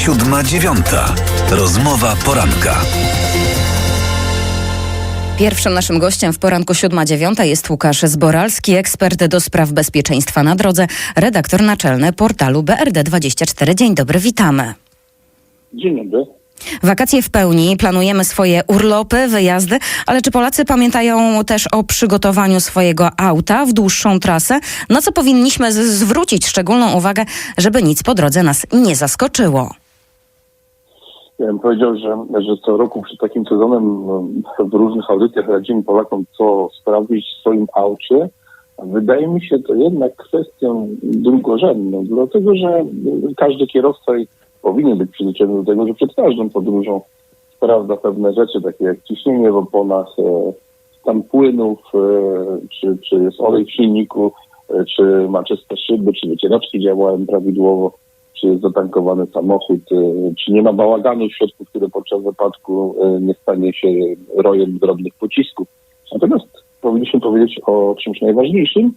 Siódma dziewiąta. Rozmowa poranka. Pierwszym naszym gościem w poranku 7.9 jest Łukasz Zboralski, ekspert do spraw bezpieczeństwa na drodze, redaktor naczelny portalu BRD24. Dzień dobry, witamy. Dzień dobry. Wakacje w pełni, planujemy swoje urlopy, wyjazdy, ale czy Polacy pamiętają też o przygotowaniu swojego auta w dłuższą trasę? Na co powinniśmy zwrócić szczególną uwagę, żeby nic po drodze nas nie zaskoczyło? Ja bym powiedział, że, że co roku przed takim sezonem no, w różnych audycjach radzimy Polakom, co sprawdzić w swoim aucie. Wydaje mi się to jednak kwestią drugorzędną, dlatego że każdy kierowca powinien być przyzwyczajony do tego, że przed każdą podróżą sprawdza pewne rzeczy, takie jak ciśnienie w oponach, e, stan płynów, e, czy, czy jest olej w silniku, e, czy ma czyste szyby, czy wycieraczki działają prawidłowo, czy jest zatankowany samochód, e, czy nie ma bałaganu w środku, który podczas wypadku e, nie stanie się rojem drobnych pocisków. Natomiast powinniśmy powiedzieć o czymś najważniejszym,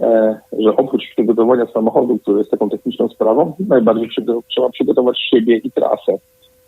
e, że oprócz przygotowania samochodu, który jest taką techniczną sprawą, najbardziej trzeba przygotować siebie i trasę.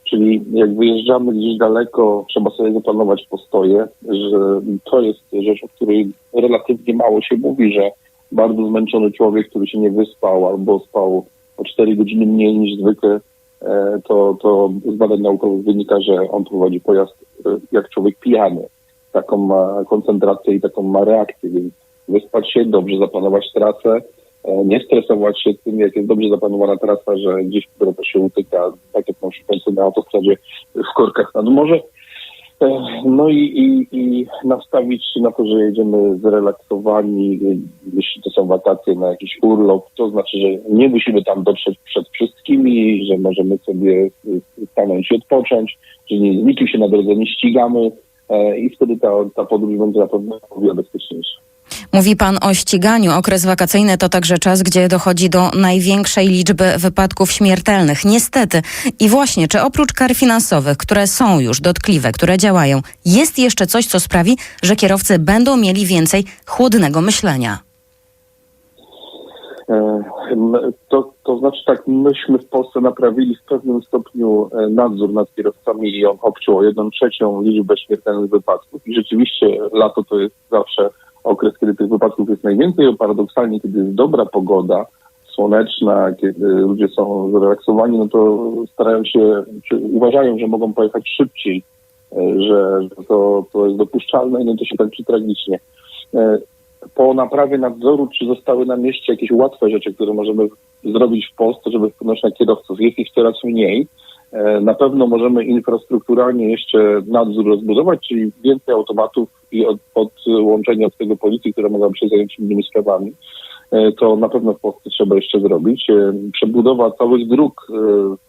Czyli jak wyjeżdżamy gdzieś daleko, trzeba sobie zaplanować postoje, że to jest rzecz, o której relatywnie mało się mówi, że bardzo zmęczony człowiek, który się nie wyspał albo spał o 4 godziny mniej niż zwykle, e, to, to z badań naukowych wynika, że on prowadzi pojazd e, jak człowiek pijany. Taką ma koncentrację i taką ma reakcję, więc wyspać się, dobrze zaplanować trasę, e, nie stresować się tym, jak jest dobrze zaplanowana trasa, że gdzieś to się utyka, jak na przykład na autostradzie w korkach nad morze. E, No i, i, i nastawić się na to, że jedziemy zrelaksowani, jeśli to są wakacje na jakiś urlop, to znaczy, że nie musimy tam dotrzeć przed wszystkimi, że możemy sobie e, stanąć i odpocząć, że nie, nikim się na drodze nie ścigamy e, i wtedy ta, ta podróż będzie na pewno o wiele bezpieczniejsza. Mówi pan o ściganiu. Okres wakacyjny to także czas, gdzie dochodzi do największej liczby wypadków śmiertelnych. Niestety. I właśnie, czy oprócz kar finansowych, które są już dotkliwe, które działają, jest jeszcze coś, co sprawi, że kierowcy będą mieli więcej chłodnego myślenia? E, To, to znaczy tak, myśmy w Polsce naprawili w pewnym stopniu e, nadzór nad kierowcami i on obciął o jedną trzecią liczbę śmiertelnych wypadków. I rzeczywiście lato to jest zawsze okres, kiedy tych wypadków jest najwięcej, paradoksalnie, kiedy jest dobra pogoda, słoneczna, kiedy ludzie są zrelaksowani, no to starają się, czy uważają, że mogą pojechać szybciej, e, że, że to, to jest dopuszczalne i no to się kończy tragicznie. E, po naprawie nadzoru, czy zostały na mieście jakieś łatwe rzeczy, które możemy zrobić w Polsce, żeby wpłynąć na kierowców. Jest ich coraz mniej. E, Na pewno możemy infrastrukturalnie jeszcze nadzór rozbudować, czyli więcej automatów i od, odłączenia od tego policji, która mogłaby się zająć innymi sprawami. E, To na pewno w Polsce trzeba jeszcze zrobić. E, Przebudowa całych dróg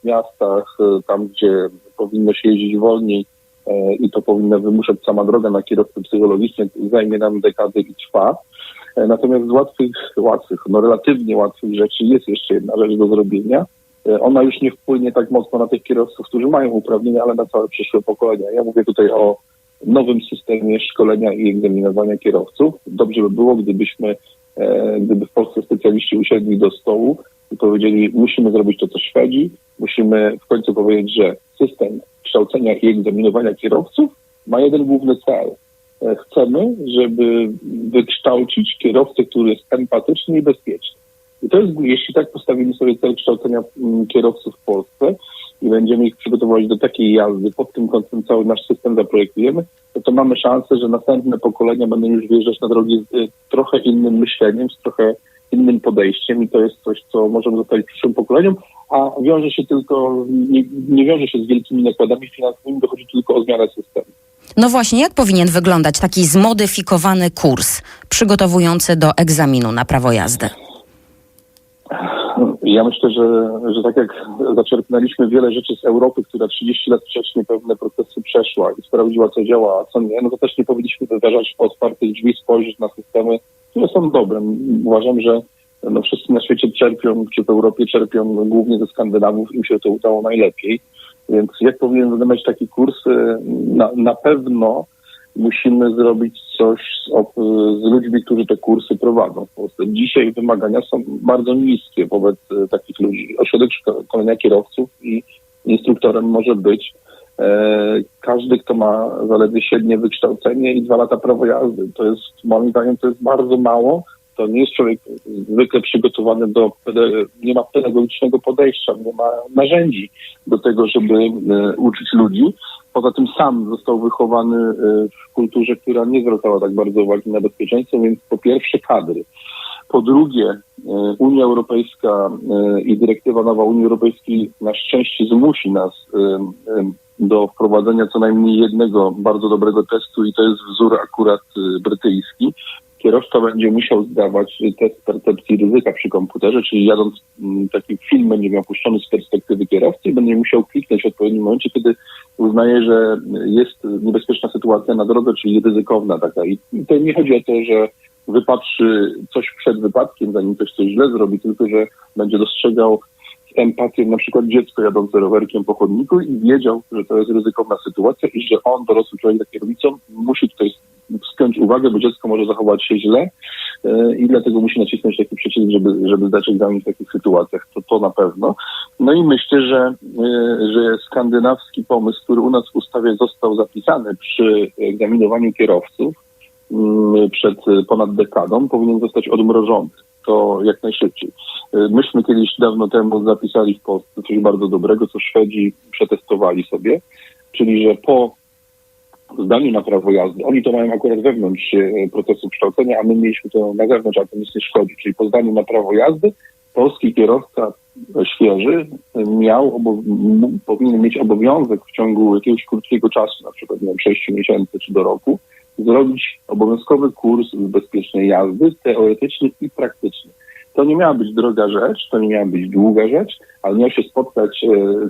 w miastach, tam gdzie powinno się jeździć wolniej, i to powinna wymuszać sama droga na kierowcę psychologicznie, zajmie nam dekady i trwa. Natomiast z łatwych, łatwych, no relatywnie łatwych rzeczy jest jeszcze jedna rzecz do zrobienia. E, Ona już nie wpłynie tak mocno na tych kierowców, którzy mają uprawnienia, ale na całe przyszłe pokolenia. Ja mówię tutaj o nowym systemie szkolenia i egzaminowania kierowców. Dobrze by było, gdybyśmy, e, gdyby w Polsce specjaliści usiedli do stołu i powiedzieli, musimy zrobić to, co Szwedzi, musimy w końcu powiedzieć, że system kształcenia i egzaminowania kierowców ma jeden główny cel. E, Chcemy, żeby wykształcić kierowcę, który jest empatyczny i bezpieczny. I to jest, jeśli tak postawimy sobie cel kształcenia mm, kierowców w Polsce i będziemy ich przygotowywać do takiej jazdy, pod tym kątem cały nasz system zaprojektujemy, to, to mamy szansę, że następne pokolenia będą już wjeżdżać na drogi z y, trochę innym myśleniem, z trochę innym podejściem i to jest coś, co możemy zostawić przyszłym pokoleniom, a wiąże się tylko, nie, nie wiąże się z wielkimi nakładami finansowymi, dochodzi tylko o zmianę systemu. No właśnie, jak powinien wyglądać taki zmodyfikowany kurs przygotowujący do egzaminu na prawo jazdy? Ja myślę, że, że tak jak zaczerpnęliśmy wiele rzeczy z Europy, która 30 lat wcześniej pewne procesy przeszła i sprawdziła, co działa, a co nie, no to też nie powinniśmy wyważać otwartych drzwi, spojrzeć na systemy, które są dobre. Uważam, że no wszyscy na świecie czerpią, czy w Europie czerpią głównie ze Skandynawów, im się to udało najlepiej. Więc jak powinien wyglądać taki kurs? Na, na pewno musimy zrobić coś z, z ludźmi, którzy te kursy prowadzą w Polsce. Dzisiaj wymagania są bardzo niskie wobec e, takich ludzi. Ośrodek szkolenia kierowców i instruktorem może być e, każdy, kto ma zaledwie średnie wykształcenie i dwa lata prawo jazdy. To jest, moim zdaniem, to jest bardzo mało. To nie jest człowiek zwykle przygotowany do, nie ma pedagogicznego podejścia, nie ma narzędzi do tego, żeby e, uczyć ludzi. Poza tym sam został wychowany e, w kulturze, która nie zwracała tak bardzo uwagi na bezpieczeństwo, więc po pierwsze kadry. Po drugie, e, Unia Europejska i dyrektywa nowa Unii Europejskiej na szczęście zmusi nas do wprowadzenia co najmniej jednego bardzo dobrego testu i to jest wzór akurat brytyjski. Kierowca będzie musiał zdawać test percepcji ryzyka przy komputerze, czyli jadąc m, taki film będzie miał puszczony z perspektywy kierowcy i będzie musiał kliknąć w odpowiednim momencie, kiedy uznaje, że jest niebezpieczna sytuacja na drodze, czyli ryzykowna taka. I to nie chodzi o to, że wypatrzy coś przed wypadkiem, zanim ktoś coś źle zrobi, tylko że będzie dostrzegał empatią na przykład dziecko jadące rowerkiem po chodniku i wiedział, że to jest ryzykowna sytuacja i że on, dorosły człowiek za kierownicą, musi tutaj spiąć uwagę, bo dziecko może zachować się źle e, i dlatego musi nacisnąć taki przycisk, żeby, żeby zdać egzamin w takich sytuacjach. To, to na pewno. No i myślę, że, e, że skandynawski pomysł, który u nas w ustawie został zapisany przy egzaminowaniu kierowców, mm, przed ponad dekadą powinien zostać odmrożony. To jak najszybciej. E, Myśmy kiedyś dawno temu zapisali w Polsce coś bardzo dobrego, co Szwedzi przetestowali sobie, czyli że po zdaniu na prawo jazdy, oni to mają akurat wewnątrz e, procesu kształcenia, a my mieliśmy to na zewnątrz, a to nic nie szkodzi. Czyli po zdaniu na prawo jazdy polski kierowca świeży miał, powinien mieć obowiązek w ciągu jakiegoś krótkiego czasu, na przykład nie wiem, 6 miesięcy czy do roku, zrobić obowiązkowy kurs bezpiecznej jazdy, teoretyczny i praktyczny. To nie miała być droga rzecz, to nie miała być długa rzecz, ale miał się spotkać e,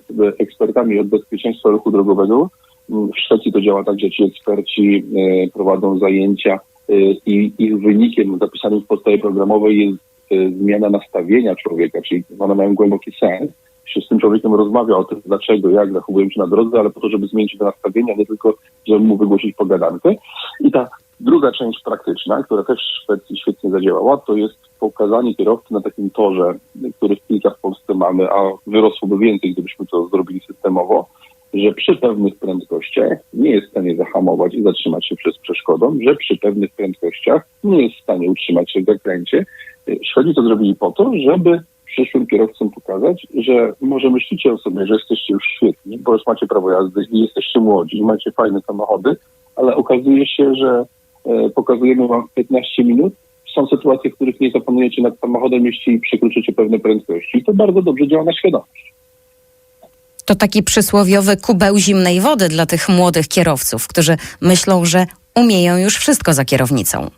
z ekspertami od bezpieczeństwa ruchu drogowego. W Szwecji to działa tak, że ci eksperci e, prowadzą zajęcia e, i ich wynikiem zapisanym w podstawie programowej jest e, zmiana nastawienia człowieka, czyli one mają głęboki sens. Się z tym człowiekiem rozmawia o tym, dlaczego, jak zachowujemy się na drodze, ale po to, żeby zmienić te nastawienia, nie tylko, żeby mu wygłosić pogadankę. I ta druga część praktyczna, która też w Szwecji świetnie zadziałała, to jest pokazanie kierowcy na takim torze, których kilka w Polsce mamy, a wyrosłoby więcej, gdybyśmy to zrobili systemowo, że przy pewnych prędkościach nie jest w stanie zahamować i zatrzymać się przez przeszkodą, że przy pewnych prędkościach nie jest w stanie utrzymać się w zakręcie. Szwedzi to zrobili po to, żeby przyszłym kierowcom pokazać, że może myślicie o sobie, że jesteście już świetni, bo już macie prawo jazdy i jesteście młodzi i macie fajne samochody, ale okazuje się, że e, pokazujemy wam 15 minut. Są sytuacje, w których nie zapanujecie nad samochodem, jeśli przekroczycie pewne prędkości. I to bardzo dobrze działa na świadomość. To taki przysłowiowy kubeł zimnej wody dla tych młodych kierowców, którzy myślą, że umieją już wszystko za kierownicą.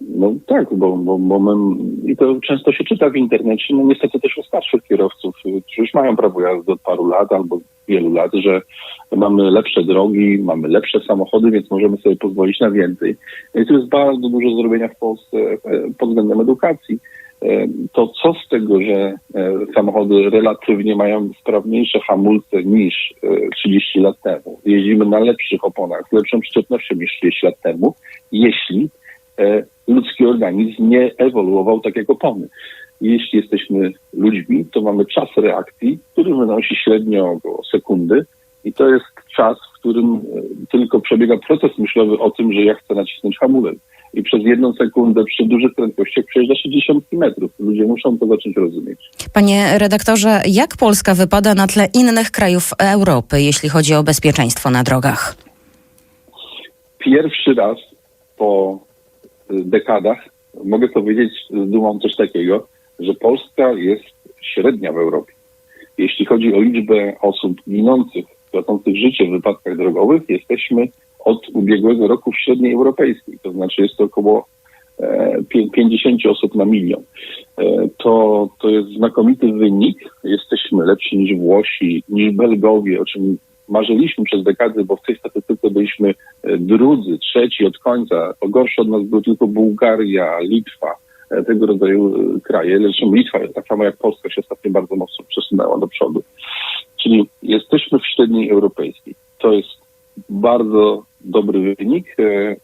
No tak, bo, bo, bo my, i to często się czyta w internecie, no niestety też u starszych kierowców, którzy już mają prawo jazdy od paru lat albo wielu lat, że mamy lepsze drogi, mamy lepsze samochody, więc możemy sobie pozwolić na więcej. No I tu jest bardzo dużo zrobienia w Polsce e, pod względem edukacji. E, To co z tego, że e, samochody relatywnie mają sprawniejsze hamulce niż e, 30 lat temu. Jeździmy na lepszych oponach, z lepszą przyczepnością niż 30 lat temu, jeśli e, ludzki organizm nie ewoluował tak jak opony. Jeśli jesteśmy ludźmi, to mamy czas reakcji, który wynosi średnio około sekundy i to jest czas, w którym e, tylko przebiega proces myślowy o tym, że ja chcę nacisnąć hamulec. I przez jedną sekundę przy dużych prędkościach przejeżdża się dziesiątki metrów. Ludzie muszą to zacząć rozumieć. Panie redaktorze, jak Polska wypada na tle innych krajów Europy, jeśli chodzi o bezpieczeństwo na drogach? pierwszy raz po y, dekadach mogę powiedzieć z dumą coś takiego, że Polska jest średnia w Europie. Jeśli chodzi o liczbę osób ginących, tracących życie w wypadkach drogowych, jesteśmy od ubiegłego roku w średniej europejskiej. To znaczy jest to około e, pię- 50 osób na milion. E, To, to jest znakomity wynik. Jesteśmy lepsi niż Włosi, niż Belgowie, o czym marzyliśmy przez dekady, bo w tej statystyce byliśmy e, drudzy, trzeci od końca. Gorsze od nas były tylko Bułgaria, Litwa, e, tego rodzaju e, kraje. Zresztą Litwa, tak samo jak Polska, się ostatnio bardzo mocno przesunęła do przodu. Czyli jesteśmy w średniej europejskiej. To jest bardzo dobry wynik, e, e,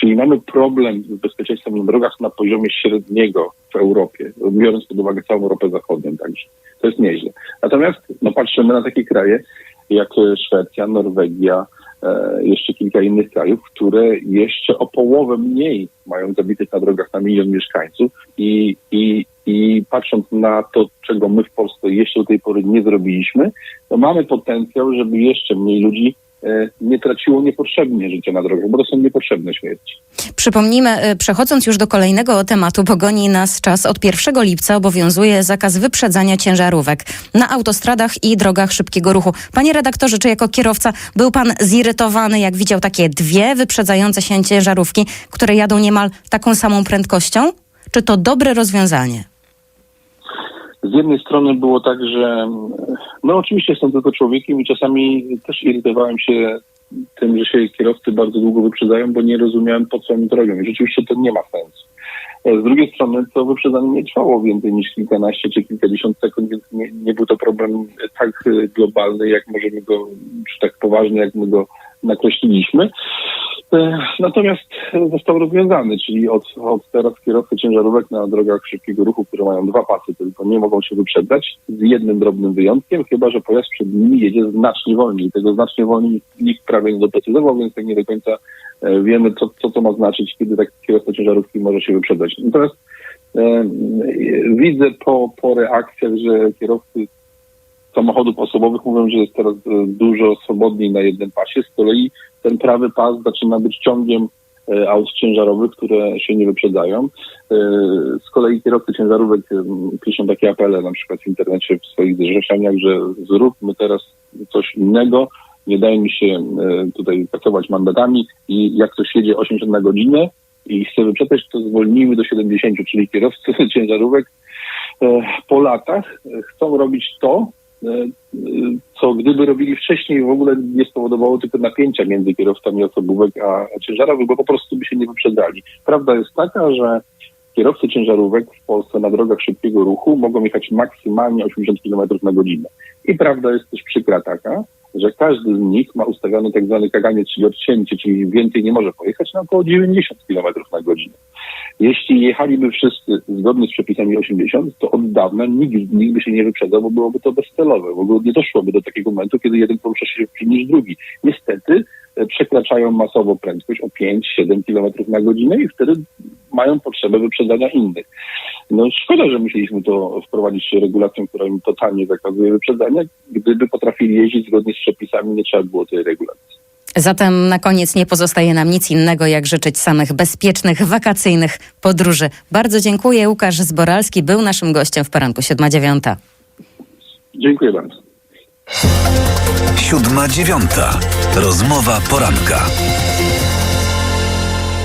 czyli mamy problem z bezpieczeństwem na drogach na poziomie średniego w Europie, biorąc pod uwagę całą Europę Zachodnią także. To jest nieźle. Natomiast no, patrzymy na takie kraje jak Szwecja, Norwegia, e, jeszcze kilka innych krajów, które jeszcze o połowę mniej mają zabitych na drogach na milion mieszkańców i, i, i patrząc na to, czego my w Polsce jeszcze do tej pory nie zrobiliśmy, to mamy potencjał, żeby jeszcze mniej ludzi e, nie traciło niepotrzebnie życia na drogach, bo to są niepotrzebne śmierci. Przypomnijmy, y, przechodząc już do kolejnego tematu, bo goni nas czas. Od 1 lipca obowiązuje zakaz wyprzedzania ciężarówek na autostradach i drogach szybkiego ruchu. Panie redaktorze, czy jako kierowca był pan zirytowany, jak widział takie dwie wyprzedzające się ciężarówki, które jadą niemal taką samą prędkością? Czy to dobre rozwiązanie? Z jednej strony było tak, że no oczywiście jestem tylko człowiekiem i czasami też irytowałem się tym, że się kierowcy bardzo długo wyprzedzają, bo nie rozumiałem po co oni to robią. I rzeczywiście to nie ma sensu. E, Z drugiej strony to wyprzedzanie nie trwało więcej niż kilkanaście czy kilkadziesiąt sekund, więc nie, nie był to problem tak e, globalny, jak możemy go, czy tak poważny, jak my go nakreśliliśmy. E, Natomiast został rozwiązany, czyli od, od teraz kierowcy ciężarówek na drogach szybkiego ruchu, które mają dwa pasy tylko, nie mogą się wyprzedzać, z jednym drobnym wyjątkiem, chyba że pojazd przed nimi jedzie znacznie wolniej. Tego znacznie wolniej nikt prawie nie doprecyzował, więc tak nie do końca e, wiemy, co, co to ma znaczyć, kiedy tak kierowca ciężarówki może się wyprzedzać. Natomiast e, widzę po, po reakcjach, że kierowcy samochodów osobowych mówią, że jest teraz e, dużo swobodniej na jednym pasie. Z kolei ten prawy pas zaczyna być ciągiem e, aut ciężarowych, które się nie wyprzedzają. E, Z kolei kierowcy ciężarówek piszą takie apele na przykład w internecie w swoich zrzeszeniach, że zróbmy teraz coś innego, nie dajmy się e, tutaj pracować mandatami i jak ktoś jedzie 80 na godzinę i chce wyprzedzać, to zwolnijmy do 70, czyli kierowcy ciężarówek po latach chcą robić to, co gdyby robili wcześniej, w ogóle nie spowodowało tylko napięcia między kierowcami osobówek a ciężarowych, bo po prostu by się nie wyprzedzali. Prawda jest taka, że kierowcy ciężarówek w Polsce na drogach szybkiego ruchu mogą jechać maksymalnie 80 km na godzinę. I prawda jest też przykra taka, że każdy z nich ma ustawiony tak zwany kaganiec, czyli odcięcie, czyli więcej nie może pojechać na około 90 km na godzinę. Jeśli jechaliby wszyscy zgodnie z przepisami 80, to od dawna nikt nich by się nie wyprzedzał, bo byłoby to bezcelowe. W ogóle nie doszłoby do takiego momentu, kiedy jeden porusza się szybciej niż drugi. Niestety przekraczają masowo prędkość o 5-7 km na godzinę i wtedy mają potrzebę wyprzedzania innych. No szkoda, że musieliśmy to wprowadzić regulacją, która im totalnie zakazuje wyprzedzania. Gdyby potrafili jeździć zgodnie z przepisami, nie trzeba było tej regulacji. Zatem na koniec nie pozostaje nam nic innego, jak życzyć samych bezpiecznych, wakacyjnych podróży. Bardzo dziękuję. Łukasz Zboralski był naszym gościem w poranku 7.9. Dziękuję bardzo. Siódma dziewiąta. Rozmowa poranka.